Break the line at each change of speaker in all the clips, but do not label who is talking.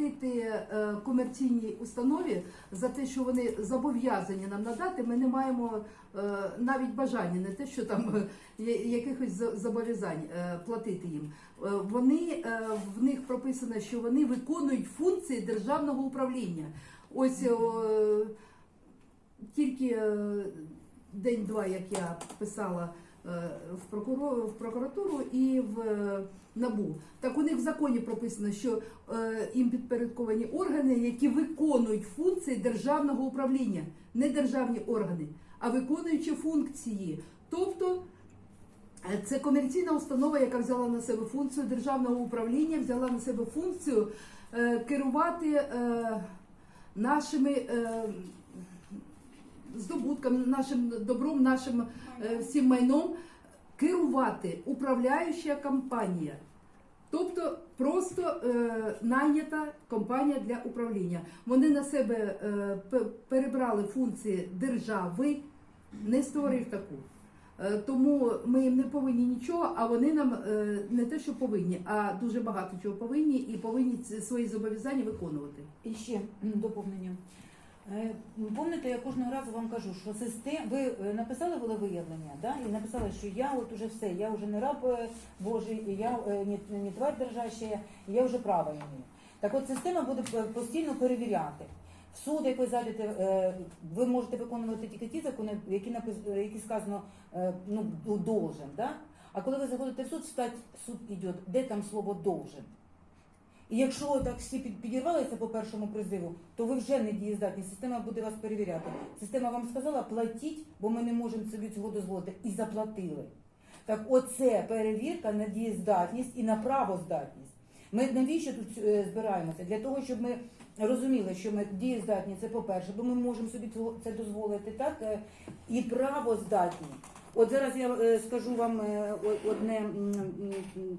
Е, комерційній установі за те, що вони зобов'язані нам надати, ми не маємо е, навіть бажання, не те, що там е, якихось зобов'язань платити їм. Вони в них прописано, що вони виконують функції державного управління. Ось тільки день-два, як я писала в, прокуро- в прокуратуру і в е, НАБУ. Так у них в законі прописано, що е, їм підпорядковані органи, які виконують функції державного управління, не державні органи, а виконуючі функції. Тобто е, це комерційна установа, яка взяла на себе функцію державного управління, взяла на себе функцію е, керувати е, нашими здобутками, нашим добром, нашим е, всім майном, керувати управляюча компанія. Тобто просто е, найнята компанія для управління. Вони на себе е, перебрали функції держави, не створив таку. Е, Тому ми їм не повинні нічого, а вони нам е, не те, що повинні, а дуже багато чого повинні і повинні свої зобов'язання виконувати.
І ще доповнення. Е, Помните, я кожного разу вам кажу, що систем... ви е, написали волевиявлення, да? і написали, що я от уже все, я вже не раб е, Божий, я не, не тварь держаща, я вже право имею. Так от система буде постійно перевіряти. В суд, як ви зайдете, ви можете виконувати тільки ті закони, які які сказано ну, должен. Да? А коли ви заходите в суд, стать суд іде, де там слово должен? І якщо так всі під- підірвалися по першому призиву, то ви вже не дієздатні. Система буде вас перевіряти. Система вам сказала, платіть, бо ми не можемо собі цього дозволити. І заплатили. Так, оце перевірка на дієздатність і на правоздатність. Ми навіщо тут е, збираємося? Для того, щоб ми розуміли, що ми дієздатні, це по-перше, бо ми можемо собі це дозволити, так? е, І правоздатні. От зараз я е, скажу вам е, одне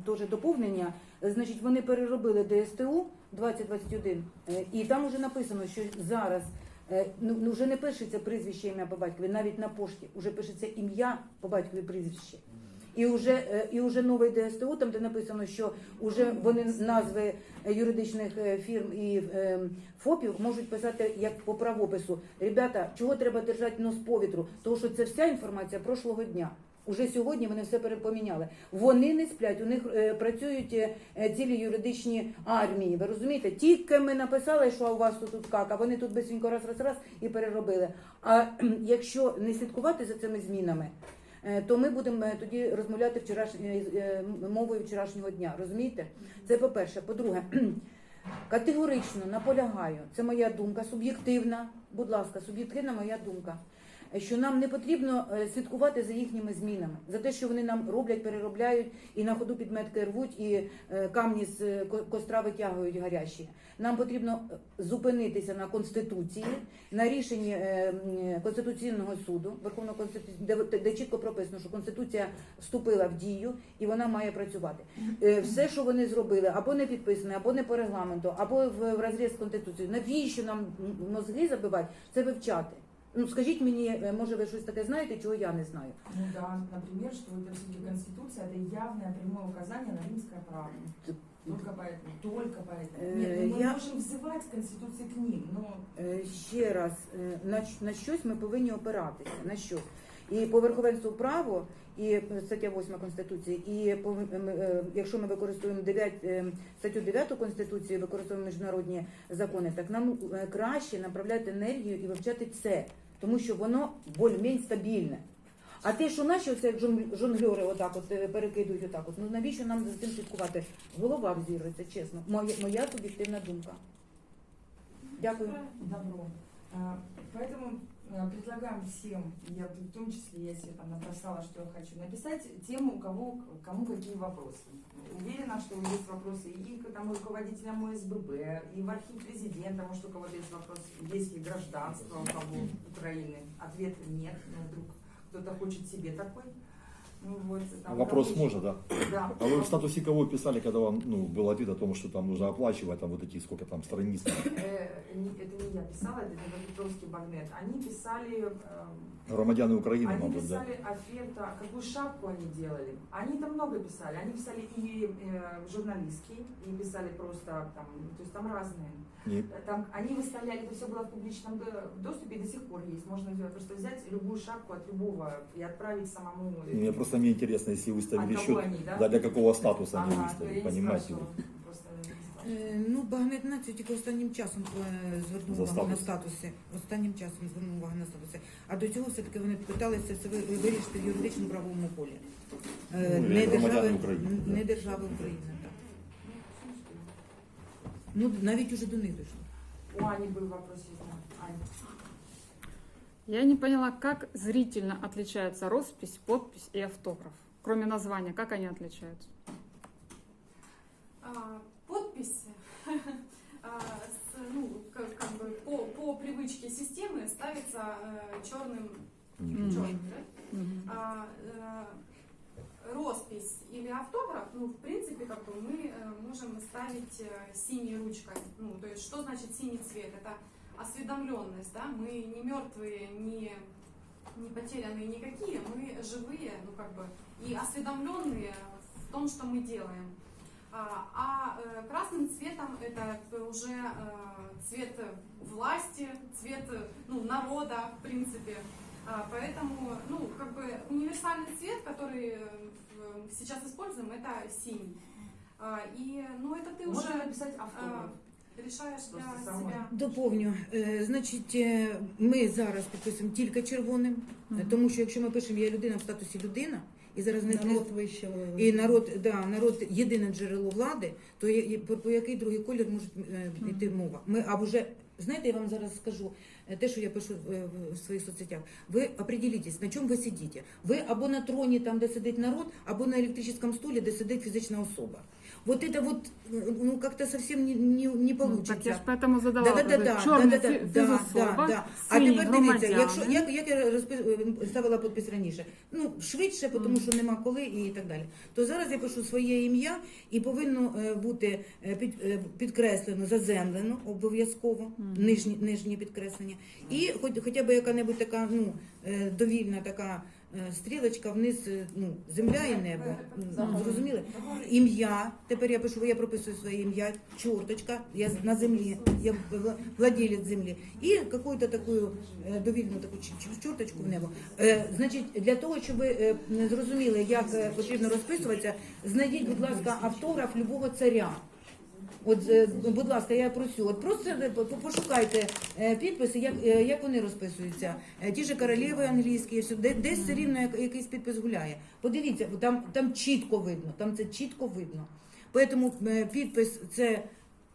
теж доповнення. Значить, вони переробили ДСТУ 2021, е, і там вже написано, що зараз ну, ну, вже не пишеться прізвище ім'я по батькові, навіть на пошті вже пишеться ім'я по батькові прізвище. І вже, е, і вже новий ДСТУ, там де написано, що вже вони назви е, юридичних е, фірм і е, ФОПів можуть писати як по правопису. Ребята, чого треба держати нос по вітру? Тому що це вся інформація прошлого дня. Уже сьогодні вони все перепоміняли. Вони не сплять, у них е, працюють е, е, цілі юридичні армії. Ви розумієте? Тільки ми написали, що у вас тут, тут як, а вони тут бисенько раз, раз, раз і переробили. А кхм, якщо не слідкувати за цими змінами, е, то ми будемо е, тоді розмовляти вчорашньою е, мовою вчорашнього дня. Розумієте? Це по-перше. По-друге, категорично наполягаю, це моя думка, суб'єктивна, будь ласка, суб'єктивна моя думка. Що нам не потрібно е, слідкувати за їхніми змінами, за те, що вони нам роблять, переробляють і на ходу підметки рвуть, і е, камні з е, костра витягують гарячі. Нам потрібно зупинитися на конституції, на рішенні конституційного суду, Верховного конституційного, де, чітко прописано, що конституція вступила в дію і вона має працювати. Все, що вони зробили, або не підписане, або не по регламенту, або в, розріз з конституцією. Навіщо нам мозги забивати? Це вивчати. Ну скажіть мені, е, може ви щось таке знаєте, чого я не знаю?
Ну да, например, что это все-таки Конституция, это явное прямое указание на римское право. Только поэтому, только поэтому.
Э,
Нет, ну мы
я-
можем взывать к Конституции к ним, но
Е, Ще раз, е, на, щ- на щось ми повинні опиратися. На що? І по верховенству право, і е, стаття 8 Конституції, і по, е, м, е, якщо ми використовуємо 9, е, статтю 9 Конституції, використовуємо міжнародні закони, так нам е, краще направляти енергію і вивчати це, тому що воно більш-менш стабільне. А те, що наші оце жонгльори отак от е, перекидують отак от, ну навіщо нам за цим слідкувати? Голова взірується, чесно. Моя, моя суб'єктивна думка. Дякую.
добро. А, Поэтому предлагаем всем, я в том числе, я себе там написала, что я хочу написать, тему, у кого, кому какие вопросы. Уверена, что есть вопросы и к там, руководителям ОСББ, и в архив президента, может, у кого-то есть вопрос, есть ли гражданство у кого Украины. Ответ нет, но вдруг кто-то хочет себе такой. Ну, вот, там
Вопрос можно, да?
Да.
А вы в статусе кого писали, когда вам ну, был ответ о том, что там нужно оплачивать, там вот эти сколько там страниц?
Э, Это не я писала, это Днепропетровский багнет. Они писали... эм,
Громадяне Украины,
Они
мабуть, да?
писали оферта, какую шапку они делали. Они там много писали. Они писали и э, журналистские, и писали просто там, то есть там разные.
Ні.
Там они выставляли, это все было в публичном до- доступе и до сих пор есть. Можно просто взять любую шапку от любого и отправить самому. э,
Мне просто мне интересно, если выставили
от
счет,
кого они, да?
да, для какого статуса они
Ага, то я
выставили,
не
понимаете?
спрашивала, просто не спрашивала.
Е, Ну, багнет націю тільки останнім часом е, звернув
За
увагу на
статус.
статуси. Останнім часом звернув увагу на статуси. А до цього все-таки вони питалися це ви- вирішити в юридичному правовому полі. Е,
Ну,
Не
як громадяни
держави,
України,
не
так.
держави України, так. Ну, навіть уже до них дійшло.
У Ани был вопрос, я знаю. Аня.
Я не поняла, как зрительно отличается роспись, подпись и автограф. Кроме названия, как они отличаются?
А, подписи а, ну, как, как бы по, по привычке системы ставится э, черным,
Ні.
черным, да?
Мгм.
А, э, роспись или автограф, ну, в принципе, как бы мы э, можем ставить синей ручкой. Ну, то есть, что значит синий цвет? Это осведомленность, да? Мы не мертвые, не, не потерянные никакие, мы живые, ну, как бы, и осведомленные в том, что мы делаем. А, а, э, красным цветом это уже э, цвет власти, цвет ну, народа, в принципе. А, Поэтому, ну, как бы универсальный цвет, который э, сейчас используем, это синий. А, И, ну, это ты
Можно
уже
написать автограф.
А, решаешь для себя.
Доповню. Е, Значить, е, ми зараз підписуємо тільки червоним, е, тому що якщо ми пишемо я людина в статусі людина, і зараз не
Народ вище.
і народ, да, народ єдине джерело влади, то є- про, про який другий колір може йти мова? Ми а вже знаєте, я вам зараз скажу те, що я пишу в- в своїх соцсетях. Ви определитесь, на чому ви сидите. Ви або на троні, там де сидить народ, або на електричному стулі, де сидить фізична особа. Вот это вот, э, ну, как-то совсем не, не, не
Ну,
получится.
так я ж поэтому задала
Да, да, да,
вопрос.
да,
Черный
да, да,
фи-
да,
физособа,
да, да. А
синий
тепер дивіться,
громадяни.
якщо як, як я розпис- ставила підпис раніше, ну швидше, тому
Мгм.
що нема коли і так далі. То зараз я пишу своє ім'я і повинно е, бути е, під, е, підкреслено, заземлено обов'язково,
Мгм.
нижні, нижнє підкреслення. І хоч хоча б яка-небудь така ну е, довільна така е, стрілочка вниз, е, ну земля і небо. Ну, Зрозуміли? Ім'я. Тепер я пишу, я прописую своє ім'я, чорточка, я на землі, я вла- владелець землі. І якусь таку е, довільну таку чорточку в небо. Е, Значить, для того, щоб ви е, зрозуміли, як е, потрібно розписуватися, знайдіть, будь ласка, автограф любого царя. От, е, будь ласка, я просю, от просто е, пошукайте е, підписи, як, як вони розписуються. Ті ж королеви англійські, де- десь все рівно якийсь підпис гуляє. Подивіться, там, там чітко видно, там це чітко видно. Тому підпис це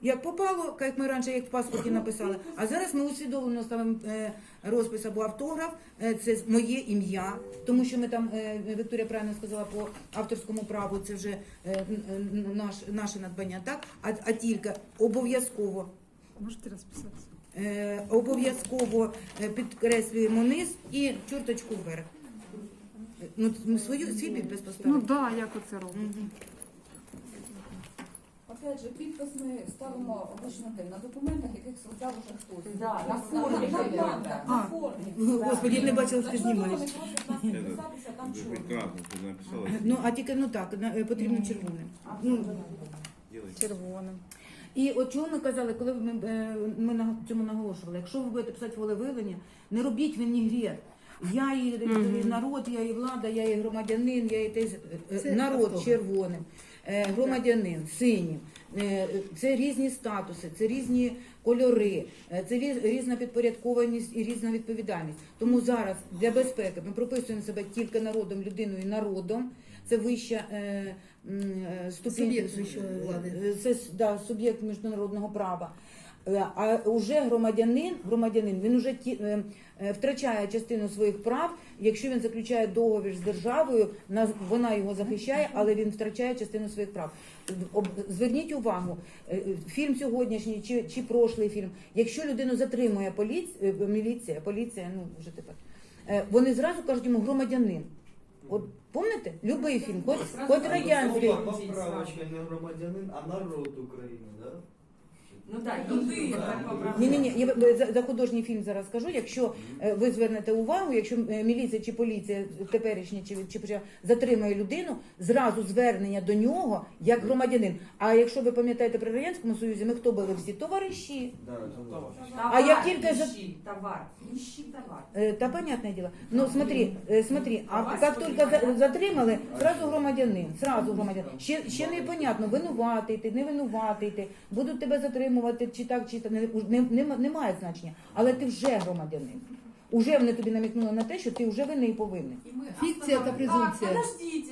як попало, як ми раніше як в паспорті написали. А зараз ми усвідомлено ставимо е, розпис або автограф. Е, Це моє ім'я, тому що ми там е, Вікторія правильно сказала по авторському праву. Це вже наш наше надбання. Так, а, а тільки обов'язково.
Можете расписаться?
Е, обов'язково підкреслюємо низ і чорточку вверх. Ну, свою свій підпис
Ну
поставили.
да, як оце робить.
Опять же, підпис ми ставимо обично де на документах, яких создав уже хтось.
Да, на формі.
на бланках, на формі.
Господи, я не бачила, що ти знімаєш.
там чорно.
прекрасно, ты написала.
Ну, а тільки ну так, на- е, потрібно червоним. Ну,
Червоним.
І от чого ми казали, коли ми, е, ми на цьому наголошували, якщо ви будете писати волевиявлення, не робіть ви вінігрет. Я і народ, я і влада, я і громадянин, я і те е, народ
автограф.
червоним, е, громадянин синім. Е, Це різні статуси, це різні кольори, е, це різна підпорядкованість і різна відповідальність. Тому зараз для безпеки ми прописуємо себе тільки народом, людиною і народом. Це вища е, е, ступінь
Суб'єкт вищої влади.
Е, Це с- да, суб'єкт міжнародного права. Е, А вже громадянин, громадянин він вже ті, е, е, втрачає частину своїх прав, якщо він заключає договір з державою, на- вона його захищає, але він втрачає частину своїх прав. Об- Зверніть увагу, е, фільм сьогоднішній чи, чи прошлий фільм. Якщо людину затримує поліція, міліція, поліція, ну вже тепер, е, вони зразу кажуть йому громадянин. От помните? Любий фільм, хоч, хоч радянський.
Поправочка не громадянин, а народ України, да?
Ну да,
Люди,
есть
так,
Ні, ні, ні, я ви- за, за художній фільм зараз скажу. Якщо е, ви звернете увагу, якщо е, міліція чи поліція теперішня чи, чи затримує людину, зразу звернення до нього як громадянин. А якщо ви пам'ятаєте при радянському союзі, ми хто були? Всі товариші.
Товар,
А як тільки за-
ищи товар, ищи товар.
Е, Та понятне діло. Ну смотри, е, смотри, а як тільки за- затримали, зразу громадянин, зразу громадянин. Ще, ще не понятно, винуватий ти, не винуватий ти, будуть тебе затримувати чи так, чи так, не, не, не, немає значення. Але ти вже громадянин. Уже вони тобі намікнули на те, що ти вже винний і повинен.
І ми
Фікція та презумпція.
Так, подождіть,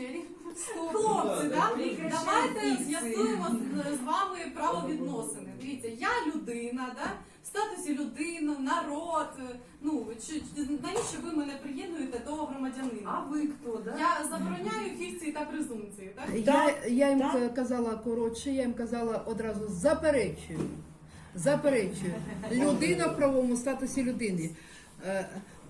хлопці, да? Давайте з'ясуємо з- з вами правовідносини. Дивіться, я людина, да? Статусі людина, народ. Ну, чи, навіщо ви мене приєднуєте до громадянина?
А ви кто, да?
Я забороняю фікції та презумпції, так?
Я, я їм
так.
казала коротше, я їм казала одразу заперечую. Заперечую. Людина в правовому статусі людини.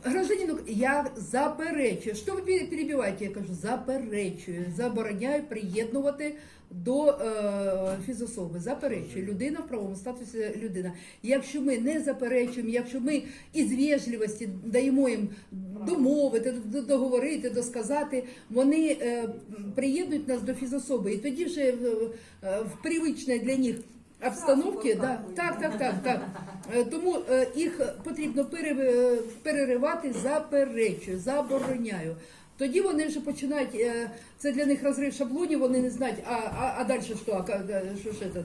Е, Гражданину, я заперечую. Що ви перебиваєте? Я кажу, заперечую. Забороняю приєднувати до е, фізособи. Заперечую. Людина в правовому статусі людина. Якщо ми не заперечуємо, якщо ми із вежливості даємо їм домовити, договорити, досказати, вони е, приєднують нас до фізособи. І тоді вже в, е, в привичній для них обстановці, да, так, так, так, так. Е, Тому е, їх потрібно пере- переривати, заперечую, забороняю. Тоді вони вже починають, е, це для них розрив шаблонів, вони не знають, а, а, а далі що, а, що ж це?